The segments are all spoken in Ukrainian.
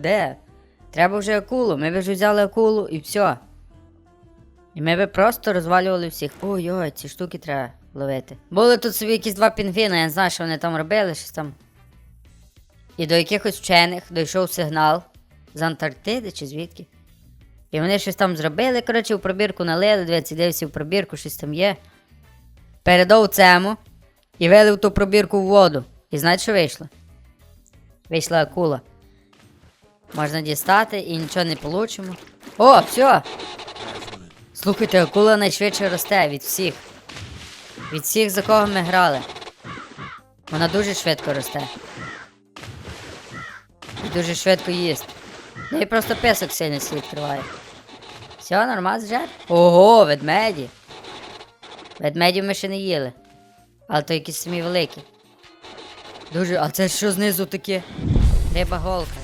Де? Треба вже акулу. Ми б вже взяли акулу і все. І ми би просто розвалювали всіх. Ой-ой, ці штуки треба ловити. Були тут собі якісь два пінгвіни, я не знаю, що вони там робили, щось там. І до якихось вчених дійшов сигнал з Антарктиди чи звідки. І вони щось там зробили, коротше, у пробірку налили, дивіться, дивився в пробірку, щось там є. Передав цему і вилив ту пробірку в воду. І знаєте, що вийшло? Вийшла акула. Можна дістати і нічого не получимо. О, все! Слухайте, акула найшвидше росте від всіх. Від всіх, за кого ми грали. Вона дуже швидко росте. І дуже швидко їсть. Неї просто песок сильно світ триває. Все, нормально вже? Ого, ведмеді. Ведмедів ми ще не їли. Але то якісь самі великі. Дуже. А це що знизу таке? Риба голка.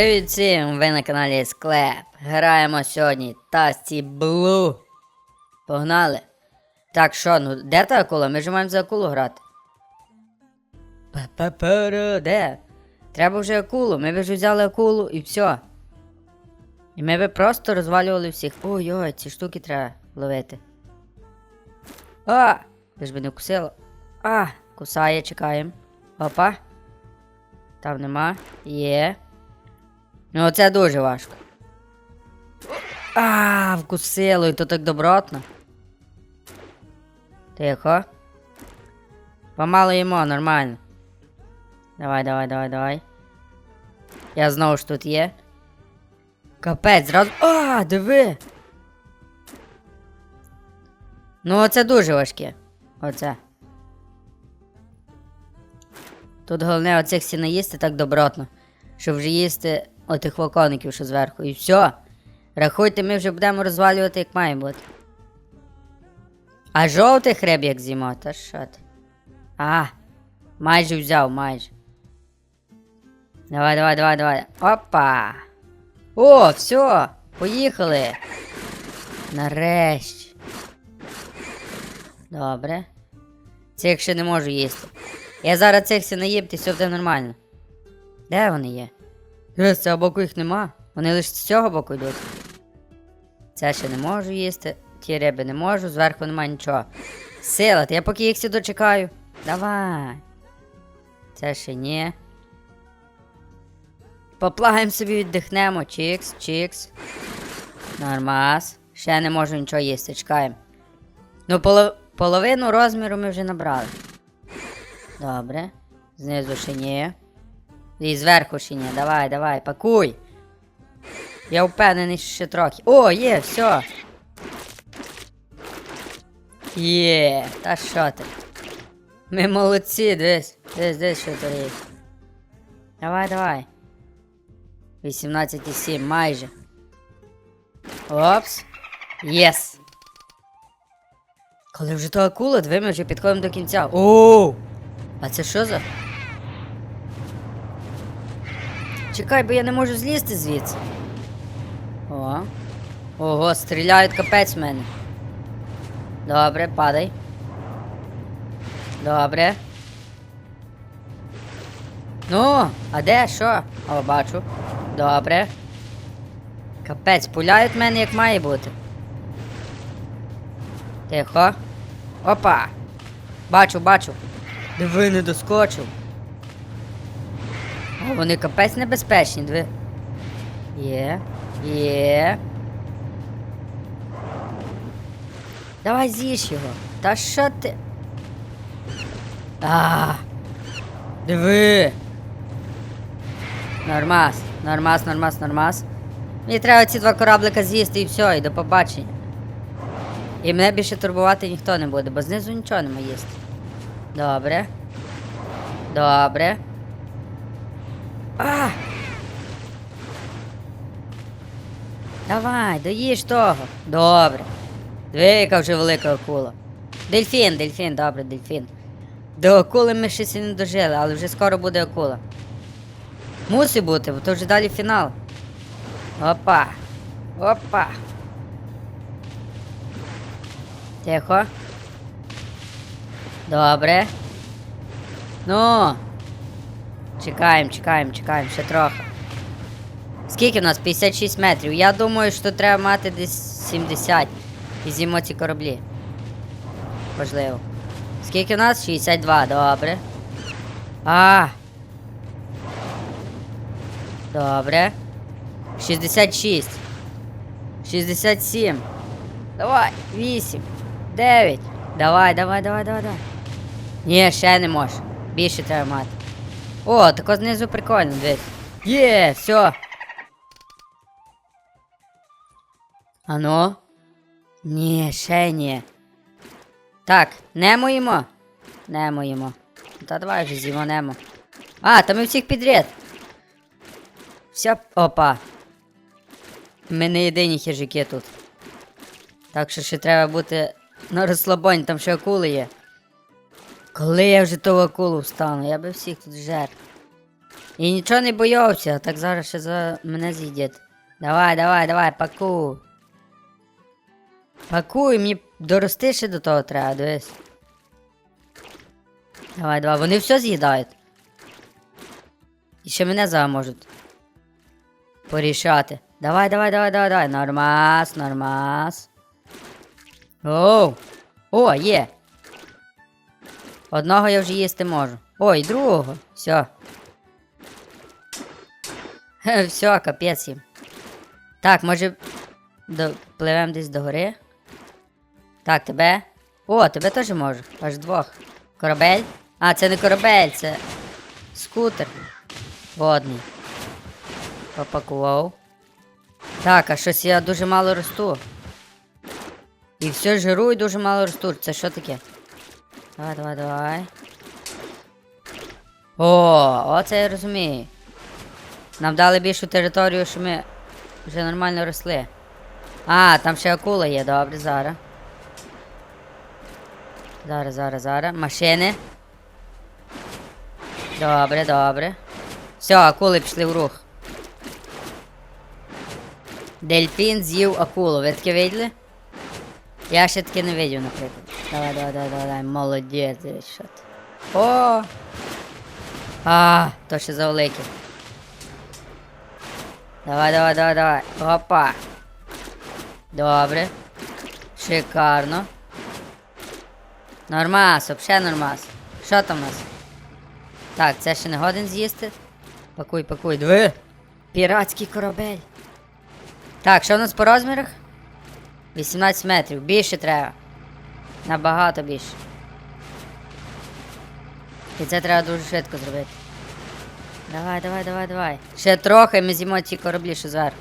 Привіт всім! Ви на каналі Склеп. Граємо сьогодні Тасті Блу. Погнали. Так, що, ну де та акула? Ми ж маємо за акулу грати. Пепепер, де? Треба вже акулу. Ми б вже взяли акулу і все. І ми би просто розвалювали всіх. Ой-ой, ці штуки треба ловити. А! Ви ж би не вкусило. А, кусає, чекаємо. Опа. Там нема. Є. Ну, це дуже важко. А, вкусило, і то так добротно. Тихо. Помало їмо, нормально. Давай, давай, давай, давай. Я знову ж тут є. Капець, зразу. А, диви! Ну, оце дуже важке. Оце. Тут головне оцих всі наїсти так добротно, щоб вже їсти отих вакоників, що зверху. І все. Рахуйте, ми вже будемо розвалювати, як має бути. А жовтих риб як з'їмо, та що ти? А, майже взяв, майже. Давай, давай, давай, давай. Опа! О, все! Поїхали! Нарешті. Добре. Цих ще не можу їсти. Я зараз цих всі наїм, і все буде нормально. Де вони є? З цього боку їх нема. Вони лише з цього боку йдуть. Це ще не можу їсти. Ті риби не можу, зверху нема нічого. Сила, то я поки їх всі дочекаю. Давай. Це ще ні. Поплагаємо собі віддихнемо. Чікс, чікс. Нормас. Ще не можу нічого їсти, чекаємо. Ну, поло- половину розміру ми вже набрали. Добре. Знизу ще ні. І зверху ще ні. Давай, давай, пакуй. Я впевнений, що ще трохи. О, є, все. Є, та що ти? Ми молодці, дивись. Дивись, дивись, що тут є. Давай, давай. 18,7, майже. Опс. Єс. Коли вже то акула, диви, вже підходимо до кінця. Оу! А це що за? Чекай, бо я не можу злізти звідси. О. Ого, стріляють капець в мене. Добре, падай. Добре. Ну, а де що? О, бачу. Добре. Капець, пуляють мене як має бути. Тихо. Опа. Бачу, бачу. Диви, не доскочив. О, вони капець небезпечні, диви. Є. Є. Давай з'їж його. Та що ти? А. Диви. Нормас, нормас, нормас, нормас. Мені треба ці два кораблика з'їсти і все, і до побачення. І мене більше турбувати ніхто не буде, бо знизу нічого нема їсти. Добре. Добре. А! Давай, доїж того. Добре. Диви, яка вже велика акула. Дельфін, дельфін, добре, дельфін. До акули ми ще не дожили, але вже скоро буде акула. Мусить бути, бо то вже далі фінал. Опа. Опа. Тихо. Добре. Ну. Чекаємо, чекаємо, чекаємо, ще трохи. Скільки в нас? 56 метрів. Я думаю, що треба мати десь 70. І з'їмо ці кораблі. Можливо. Скільки в нас? 62, добре. А. Добре. 66. 67. Давай. 8. 9. Давай, давай, давай, давай, давай. Ні, ще не можеш. Більше треба мати. О, тако знизу прикольно, дивись. Є, все. Ано? Ні, ще ні. Так, немо їмо. Немо їмо. Та давай вже з'їмо немо. А, та ми всіх підряд. Вся. Опа. Ми не єдині хижаки тут. Так що ще треба бути на розслабоні, там ще акули є. Коли я вже ту акулу встану, я би всіх тут жер. І нічого не боявся, так зараз ще за мене з'їдять. Давай, давай, давай, пакуй. Пакуй, мені дорости ще до того треба, дивись. Давай, давай, вони все з'їдають. І ще мене зараз можуть порішати. Давай, давай, давай, давай, давай. Нормас, нормас. Оу. О, є. Одного я вже їсти можу. Ой, другого. Все. Все, капець їм. Так, може. До... Пливемо десь до гори. Так, тебе. О, тебе теж можу. Аж двох. Корабель? А, це не корабель, це скутер. Водний. Попакував. Так, а щось я дуже мало росту. І все жиру і дуже мало росту. Це що таке? Давай, давай, давай. О, оце я розумію. Нам дали більшу територію, що ми вже нормально росли. А, там ще акула є, добре, зараз. Зараз, зараз, зараз. Машини. Добре, добре. Все, акули пішли в рух. Дельфін з'їв акулу. Ви таке виділи? Я ще таке не видів, наприклад. Давай, давай, давай, давай, давай. Молодець, що ти. О! А, то ще завелике. Давай, давай, давай, давай. Опа. Добре. Шикарно. Нормас, вообще нормас. Що там у нас? Так, це ще не годен з'їсти. Пакуй, пакуй. Диви. Піратський корабель. Так, що у нас по розмірах? 18 метрів. Більше треба. Набагато більше. І це треба дуже швидко зробити. Давай, давай, давай, давай. Ще трохи ми з'їмо ці кораблі, що зверху.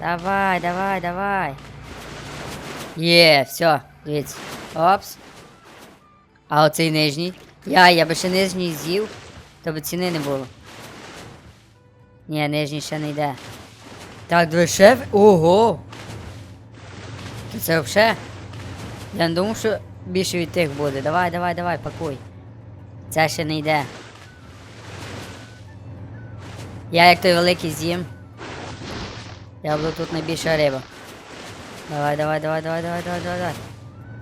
Давай, давай, давай. Є, все, дивіться. Опс. А оцей нижній. Я, я би ще нижній з'їв, то би ціни не було. Ні, нижній ще не йде. Так, диви, ще. Ого! Це взагалі? Я не думав, що більше від тих буде. Давай, давай, давай, пакуй. Це ще не йде. Я як той великий з'їм. Я буду тут найбільша риба. Давай, давай, давай, давай, давай, давай, давай,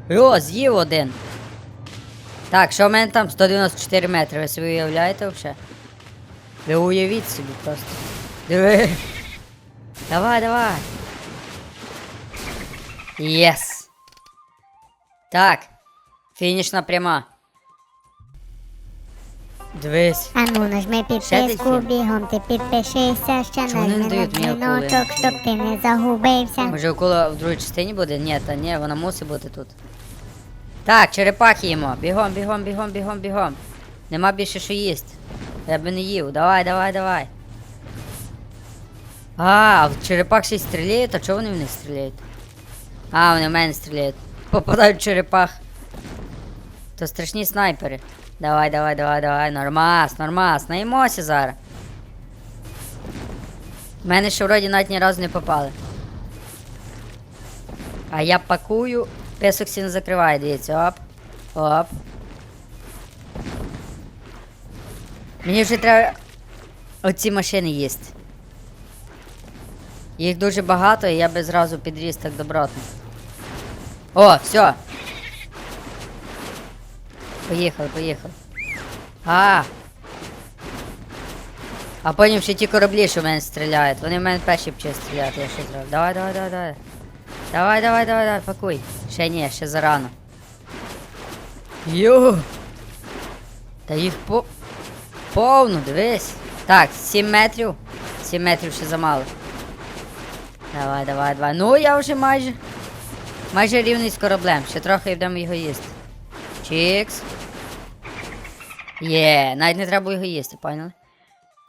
давай. О, з'їв один. Так, що в мене там? 194 метри. Ви собі уявляєте взагалі? Ви уявіть собі просто. Диви. Давай, давай. Єс. Так. Фінішна пряма. Дивись. А ну нажми підписку, бігом ти підпишися, ще Чому не на дзвіночок, щоб ти не загубився. Може акула в другій частині буде? Ні, та ні, вона мусить бути тут. Так, черепахи їмо. Бігом, бігом, бігом, бігом, бігом. Нема більше що їсти. Я би не їв. Давай, давай, давай. А, в черепах ще й стріляють, а чого вони в них стріляють? А, вони в мене стріляють. Попадають черепах. То страшні снайпери. Давай, давай, давай, давай. Нормас, нормас. Наїмося зараз. В мене ще вроді навіть ні разу не попали. А я пакую, песок не закриває, дивіться, оп. Оп. Мені вже треба оці машини їсти. Їх дуже багато, і я би зразу підріс так добротно. О, все. Поїхали, поїхали. А. А потім ще ті кораблі, що в мене стріляють. Вони в мене перші почали стріляти, я що зроблю. Давай, давай, давай, давай. Давай, давай, давай, давай, пакуй. Ще ні, ще зарано. Йо! Та їх по... повну, дивись. Так, 7 метрів. 7 метрів ще замало. Давай, давай, давай. Ну, я вже майже. Майже рівний з кораблем. Ще трохи і будемо його їсти. Чікс. Є, навіть не треба його їсти, поняли?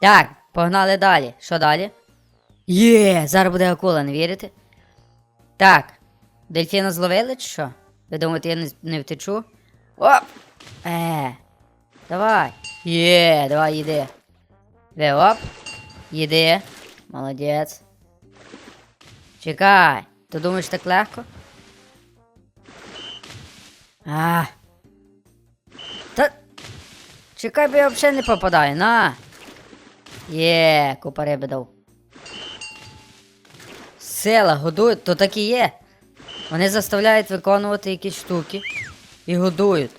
Так, погнали далі. Що далі? Є, зараз буде акула, не вірите? Так. Дельфіна зловили чи що? Ви думаєте, я не, не втечу? Оп! Е. Давай. Є, давай, їди. Ви оп. Їди. Молодець. Чекай. Ти думаєш так легко? А. Та. Чекай, бо я взагалі не попадаю. На. Є, купа риби дав. Села годують, то так і є. Вони заставляють виконувати якісь штуки і годують.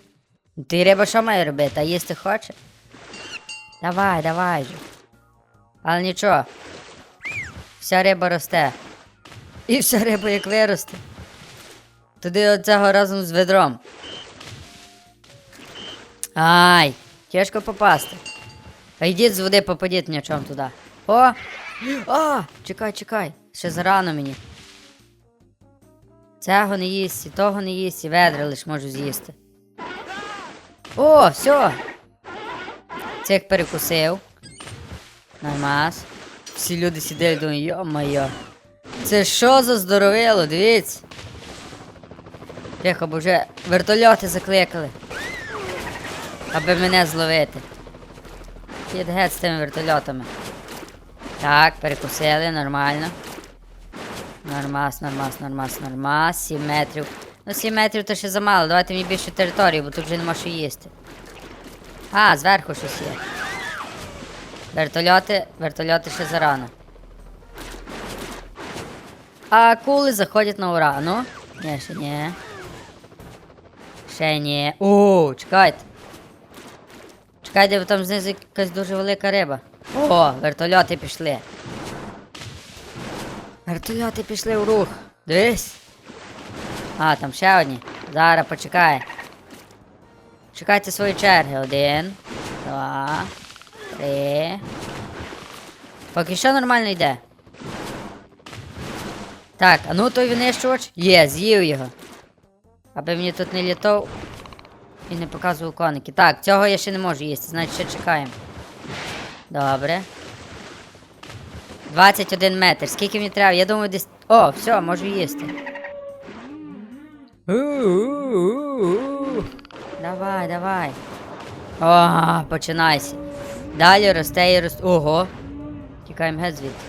Ти риба що має робити, а їсти хоче? Давай, давай же. Але нічого. Вся риба росте. І вся риба як виросте. Туди оцього разом з ведром. Ай, тяжко попасти. А з води, попадіть нічом туди. О! А! Чекай, чекай. Ще зарано мені. Цього не їсть, і того не їсть, і ведра лиш можу з'їсти. О, все. Цих перекусив. Нормас. Всі люди сидять думають, йо-моє. Це що за здоровило, дивіться. Тихо, вже вертольоти закликали. Аби мене зловити. Кіт геть з тими вертольотами. Так, перекусили, нормально. Нормас, нормас, нормас, нормас. 7 метрів. Ну, 7 метрів то ще замало. Давайте мені більше території, бо тут вже нема що їсти. А, зверху щось є. Вертольоти, вертольоти ще зарано. А акули заходять на ура. Ну? Ні, ще ні. Ще. О, чекайте. Чекайте, бо там знизу якась дуже велика риба. О, вертольоти пішли. Вертольоти пішли в рух. Дивись. А, там ще одні. Зараз почекай. Чекайте свої черги. Один, два, три. Поки що нормально йде. Так, а ну той винищувач. Є, з'їв його. Аби мені тут не літав і не показував коники. Так, цього я ще не можу їсти, значить ще чекаємо. Добре. 21 метр. Скільки мені треба? Я думаю, десь. О, все, можу їсти. Давай, давай. О, починайся. Далі росте і росте. Ого. Тікаємо геть звідти.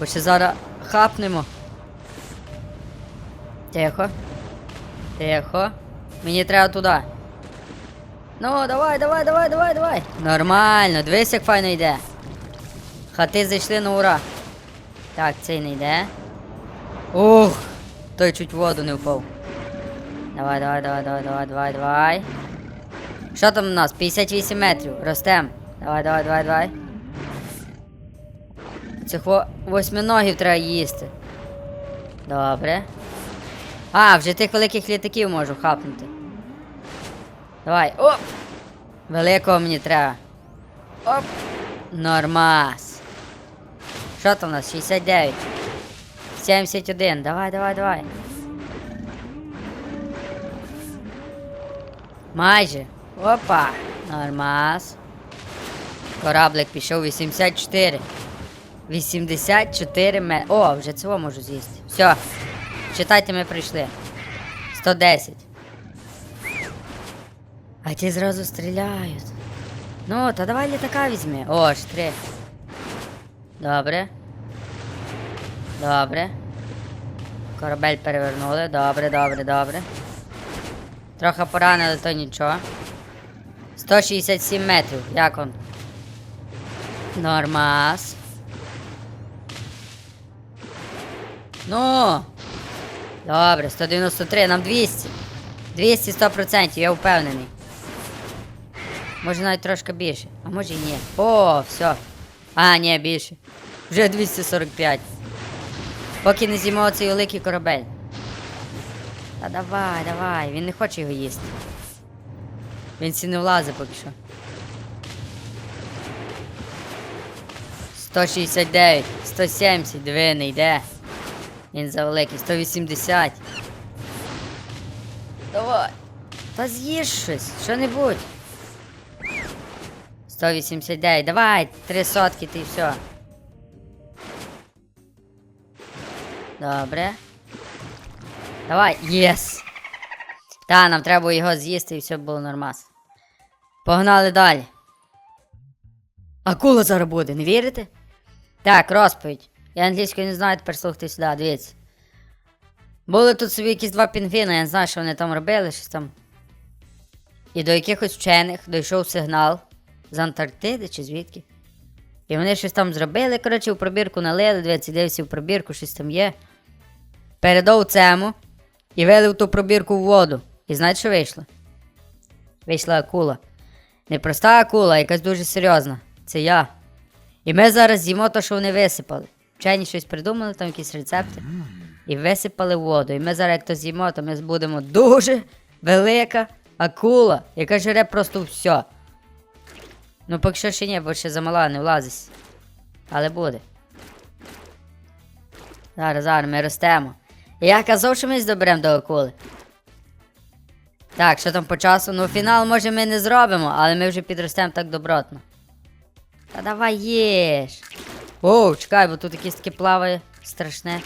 Бо ще зараз хапнемо. Тихо. Тихо. Мені треба туди. Ну, давай, давай, давай, давай, давай. Нормально, дивись, як файно йде. Хати зайшли на ура. Так, цей не йде. Ух! Той чуть воду не впав. Давай, давай, давай, давай, давай, давай, давай. Що там у нас? 58 метрів. Ростем. Давай, давай, давай, давай. Цих во... восьминогів треба їсти. Добре. А, вже тих великих літаків можу хапнути. Давай. Оп! Великого мені треба. Оп! Нормас. Що там у нас? 69. 71. Давай, давай, давай. Майже. Опа. Нормас. Кораблик пішов 84. 84 ме. О, вже цього можу з'їсти. Все. Читайте, ми прийшли. 110. А ті зразу стріляють. Ну, та давай літака візьми. О, аж три. Добре. Добре. Корабель перевернули. Добре, добре, добре. Трохи поранили, то нічого. 167 метрів. Як он? Нормас. Ну. Добре, 193, нам 200. 200 100%, я впевнений. Може навіть трошки більше. А може і ні. О, все. А, ні, більше. Вже 245. Поки не з'їмо цей великий корабель. Та давай, давай, він не хоче його їсти. Він сі не влазить поки що. 169, 170, диви, не йде. Він завеликий, 180. Давай. Та з'їж щось, що-небудь. 189, давай, три сотки ти все. Добре. Давай, єс. Та, нам треба його з'їсти і все було нормас. Погнали далі. Акула зараз не вірите? Так, розповідь. Я англійською не знаю, тепер слухайте сюди, дивіться. Були тут собі якісь два пінгвіни, я не знаю, що вони там робили, щось там. І до якихось вчених дійшов сигнал з Антарктиди чи звідки. І вони щось там зробили, коротше, в пробірку налили, дивіться, дивіться в пробірку, щось там є. Передав цему і вилив ту пробірку в воду. І знаєте, що вийшло? Вийшла акула. Не проста акула, якась дуже серйозна. Це я. І ми зараз з'їмо те, що вони висипали. Вчені щось придумали, там якісь рецепти. І висипали воду. І ми зараз, як то з'їмо, то ми будемо дуже велика акула, яка жере просто все. Ну, поки що ще ні, бо ще замала, не влазить. Але буде. Зараз, зараз ми ростемо. Я казав, що ми здоберемо до акули. Так, що там по часу? Ну, фінал, може, ми не зробимо, але ми вже підростемо так добротно. Та давай їж. Оу, чекай, бо тут якесь таке плаває страшне.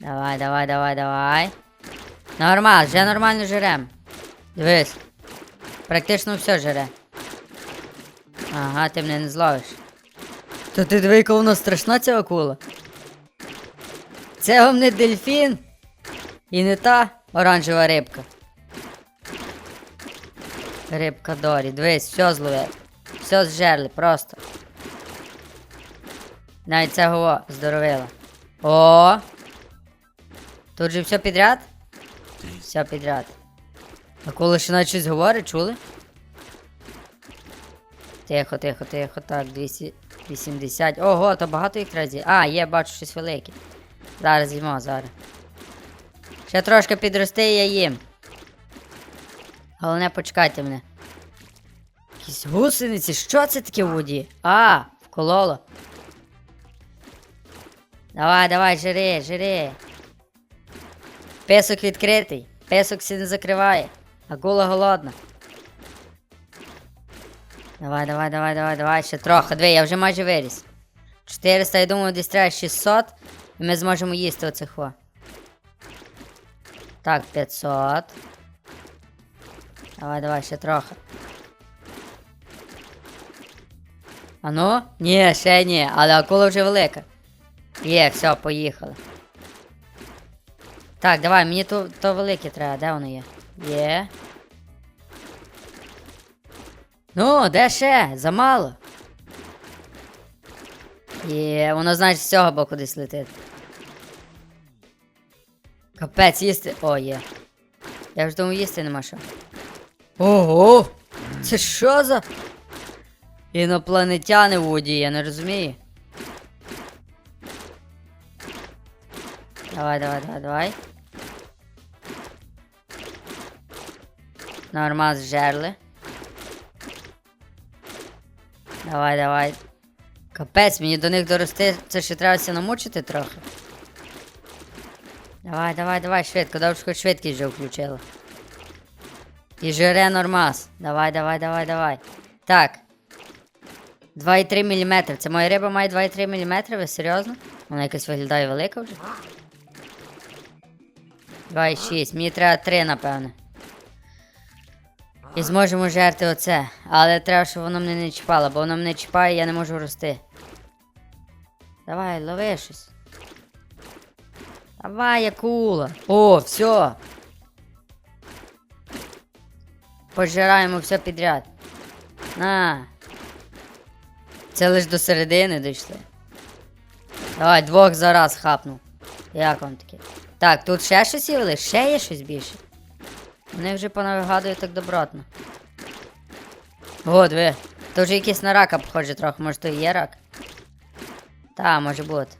Давай, давай, давай, давай. Нормально, вже нормально жирем. Дивись. Практично все жере. Ага, ти мене не зловиш. Та ти диви, яка вона страшна ця акула. Це вам не дельфін. І не та оранжева рибка. Рибка Дорі. Дивись, все зловив. Все зжерли, просто. Навіть це го здоровила. О! Тут же все підряд? Все підряд. А коли ще навіть щось говорить, чули? Тихо, тихо, тихо, так, 280. Ого, то багато їх разів. А, є, бачу щось велике. Зараз їмо, зараз. Ще трошки підрости, і я їм. Головне, почекайте мене. Якісь гусениці, що це таке в воді? А, вкололо. Давай, давай, жири, жири. Песок відкритий. Песок сі не закриває. Акула голодна. Давай, давай, давай, давай, давай, ще трохи. Диви, я вже майже виріс. 400, я думаю, десь треба 600. І ми зможемо їсти оцих во. Так, 500. Давай, давай, ще трохи. А ну? Ні, ще ні, але акула вже велика. Є, все, поїхали. Так, давай, мені то, то велике треба, де воно є? Є. Ну, де ще? Замало. Є, воно, значить, з цього боку десь летить. Капець, їсти. О, є. Я ж думаю, їсти нема що. Ого! Це що за? Інопланетяни в воді, я не розумію. Давай, давай, давай, давай. Нормас жерли. Давай, давай. Капець, мені до них дорости, це ще треба ся намучити трохи. Давай, давай, давай, швидко, добре, хоч швидкість вже включила. І жире нормас. Давай, давай, давай, давай. Так. 2,3 мм. Це моя риба має 2,3 мм, ви серйозно? Вона якось виглядає велика вже. 2,6. Мені треба 3, напевне. І зможемо жерти оце. Але треба, щоб воно мене не чіпало, бо воно мене чіпає, я не можу рости. Давай, лови щось. Давай, акула. О, все. Пожираємо все підряд. На. Це лиш до середини дійшли. Давай, двох зараз хапну. Як вам таке? Так, тут ще щось є? Ще є щось більше. Вони вже понавигадують так добротно. О, диви. То вже якийсь на рака похоже трохи, може то і є рак. Та, може бути.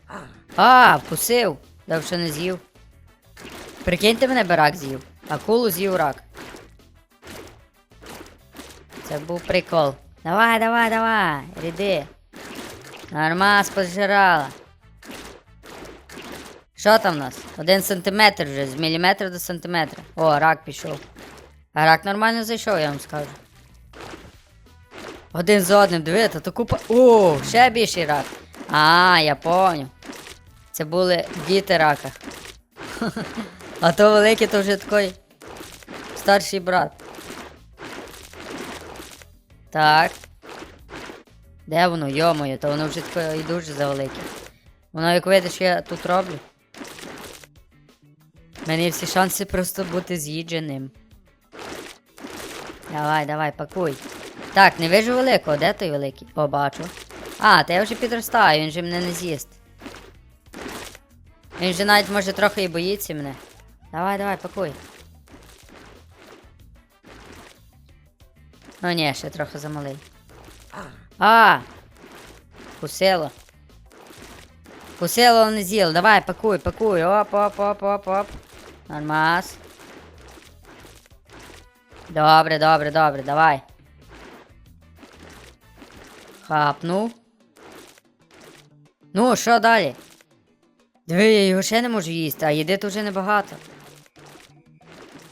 А, вкусив. Довше не з'їв. Прикиньте мене би рак з'їв. Акулу з'їв рак. Це був прикол. Давай, давай, давай, ріди. Нормас пожирала. Що там в нас? Один сантиметр вже, з міліметра до сантиметра. О, рак пішов. А рак нормально зайшов, я вам скажу. Один за одним, диви, то купа. О, ще більший рак. А, я поняв. Це були діти рака. А то великий, то вже такий старший брат. Так. Де воно, йомою, то воно вже таке і дуже завелике. Воно як видиш, я тут роблю. У мене всі шанси просто бути з'їдженим. Давай, давай, пакуй. Так, не вижу великого, де той великий? О, бачу. А, та я вже підростаю, він же мене не з'їсть. Він же навіть може трохи і боїться мене. Давай, давай, пакуй. Ну ні, ще трохи замалий. А! Кусило. Кусило не з'їло. Давай, пакуй, пакуй. Оп, оп, оп, оп, оп. Нормас. Добре, добре, добре, давай. Хапнув. Ну, що далі? Диви, я його ще не можу їсти, а їди тут вже небагато.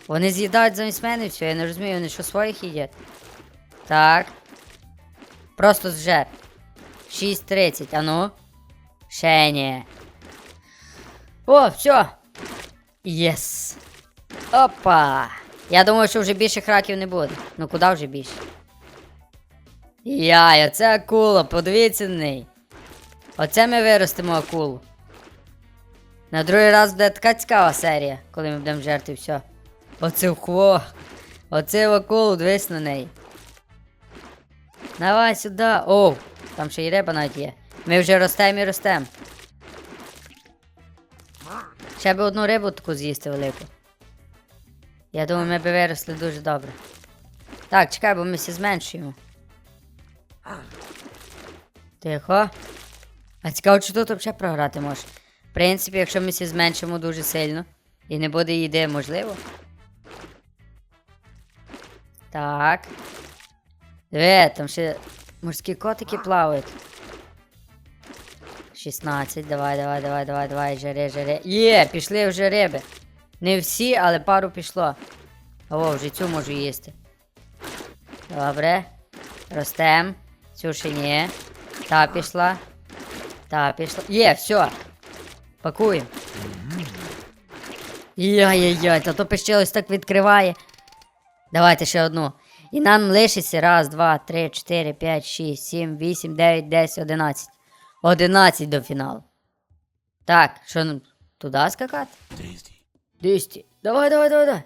Вони з'їдають замість мене все, я не розумію, вони що своїх їдять. Так. Просто зжер. 6.30, а ну. Ще ні. О, все. Єс. Опа. Я думаю, що вже більше краків не буде. Ну куди вже більше? Яй, оце акула, подивіться на неї. Оце ми виростимо акулу. На другий раз буде така цікава серія, коли ми будемо жерти все. Оце в хво. Оце в акулу, дивись на неї. Давай сюди. Оу, там ще й риба навіть є. Ми вже ростемо і ростемо. Ще би одну рибу таку з'їсти велику. Я думаю, ми би виросли дуже добре. Так, чекай, бо ми всі зменшуємо. Тихо. А цікаво, чи тут взагалі програти можеш. В принципі, якщо ми всі зменшимо дуже сильно і не буде їди, можливо. Так. Диви, там ще морські котики плавають. 16, давай, давай, давай, давай, давай, жари, жари. Є, пішли вже риби. Не всі, але пару пішло. О, вже цю можу їсти. Добре. Ростем. Цю ще ні. Та пішла. Та пішла. Є, все. Пакуємо. Яй-яй-яй, та то пищилось так відкриває. Давайте ще одну. І нам лишиться раз, два, три, чотири, п'ять, шість, сім, вісім, дев'ять, десять, одинадцять. Одинадцять до фіналу. Так, що нам туди скакати? Десяті. Давай, давай, давай, давай.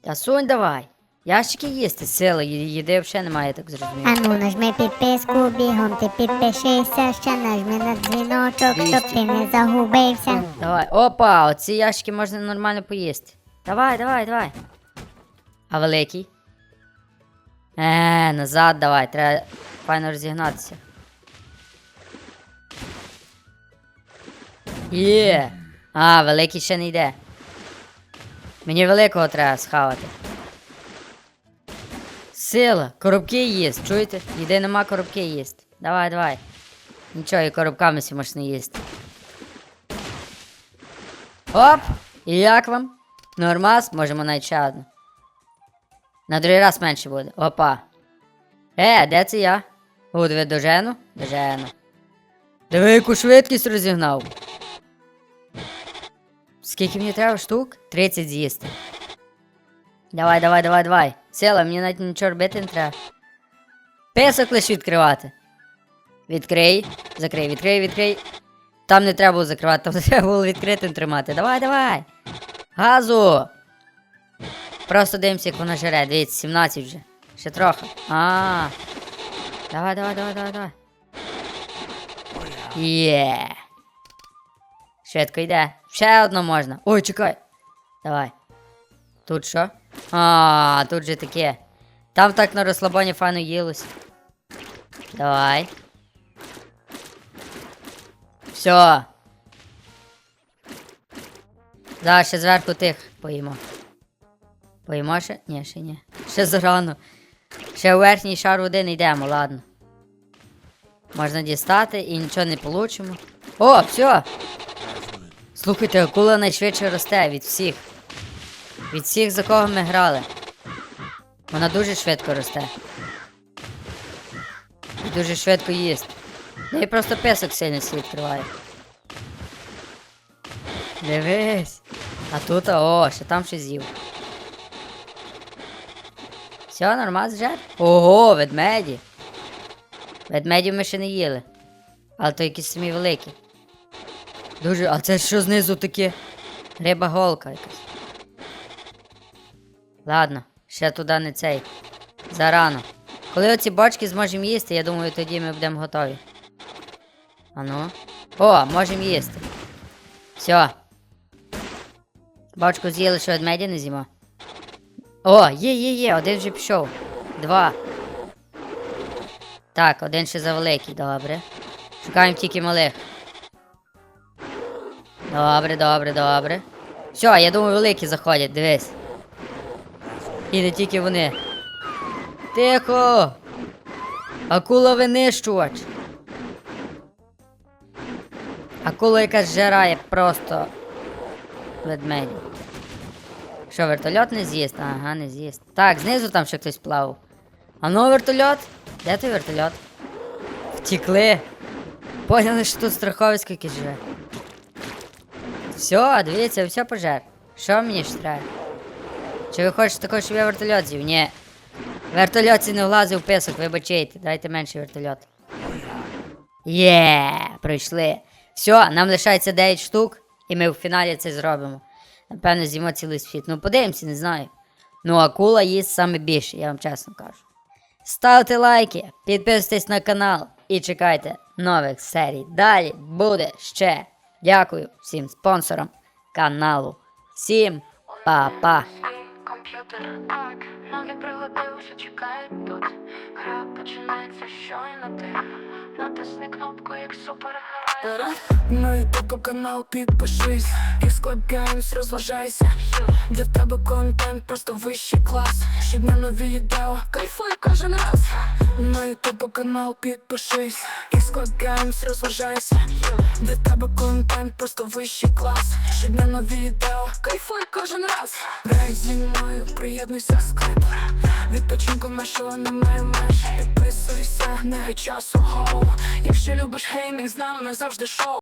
Та сунь давай. Ящики їсти, сили, їди взагалі немає, я так зрозумів. А ну нажми підписку, бігом ти підпишися, ще нажми на дзвіночок, щоб ти не загубився. Давай. Опа, оці ящики можна нормально поїсти. Давай, давай, давай. А великий? Е, назад давай, треба файно розігнатися. Є. А, великий ще не йде. Мені великого треба схавати. Сила, коробки їсть, чуєте? Ніде нема коробки їсти. Давай, давай. Нічого, і коробками всі можна їсти. Оп! І як вам? Нормас, можемо навіть. На другий раз менше буде. Опа. Е, де це я? О, диви, дожену? Дожену. Диви, яку швидкість розігнав. Скільки мені треба штук? 30 з'їсти. Давай, давай, давай, давай. Сила, мені навіть нічого робити не треба. Писок лише відкривати. Відкрий. Закрий, відкрий, відкрий. Там не треба було закривати, там треба було відкритим тримати. Давай, давай. Газу. Просто дивимося, як вона жере. Дивіться, 17 вже. Ще трохи. А. Давай, давай, давай, давай, давай. Є. Швидко йде. Ще одно можна. Ой, чекай. Давай. Тут що? А, тут же таке. Там так на розслабоні фану їлось. Давай. Все. Зараз ще зверху тих поїмо. Поїмо ще? Ні, ще ні. Ще зарано. Ще верхній шар води не йдемо, ладно. Можна дістати і нічого не получимо. О, все! Слухайте, акула найшвидше росте від всіх. Від всіх, за кого ми грали. Вона дуже швидко росте. І дуже швидко їсть. Неї просто песок сильно світ відкриває. Дивись. А тут, о, ще там щось з'їв. Все, нормально зжер? Ого, ведмеді. Ведмедів ми ще не їли. Але то якісь самі великі. Дуже. А це що знизу таке? Риба голка якась. Ладно, ще туди не цей. Зарано. Коли оці бочки зможемо їсти, я думаю, тоді ми будемо готові. Ану. О, можемо їсти. Все. Бочку з'їли, що ведмеді не з'їмо. О, є, є, є, один вже пішов. Два. Так, один ще завеликий, добре. Шукаємо тільки малих. Добре, добре, добре. Все, я думаю, великі заходять, дивись. І не тільки вони. Тихо! Акула винищувач. Акула якась жирає просто ведмедів. Що, вертольот не з'їсть? Ага, не з'їсть. Так, знизу там ще хтось плавав. А ну вертольот? Де той вертольот? Втікли. Поняли, що тут страховисько якесь живе. Все, дивіться, все пожер. Що мені ж треба? Чи ви хочете також, щоб я? Ні. Вертольот не влазив в писок, вибачайте, дайте менший вертольот. Є, пройшли. Все, нам лишається 9 штук, і ми в фіналі це зробимо. Напевно, з'їмо цілий світ. Ну, подивимося, не знаю. Ну, акула їсть саме більше, я вам чесно кажу. Ставте лайки, підписуйтесь на канал і чекайте нових серій. Далі буде ще. Дякую всім спонсорам каналу. Всім па-па. Комп'ютер так, ноги пригодилися, чекають тут. Гра починається щойно ти. Натисни кнопку, як супергерой. На ютуб канал підпишись І складаємось, розважайся Для тебе контент просто вищий клас Щоб на нові відео кайфуй кожен раз На ютубу канал підпишись І складаємось, розважайся. Для тебе контент просто вищий клас. Щоб на нові відео кайфуй кожен раз. Грай зі мною, приєднуйся скрипер Відпочинку нашого немає меж Підписуйся, не часу гоу. Якщо любиш геймінг, з нами завжди шоу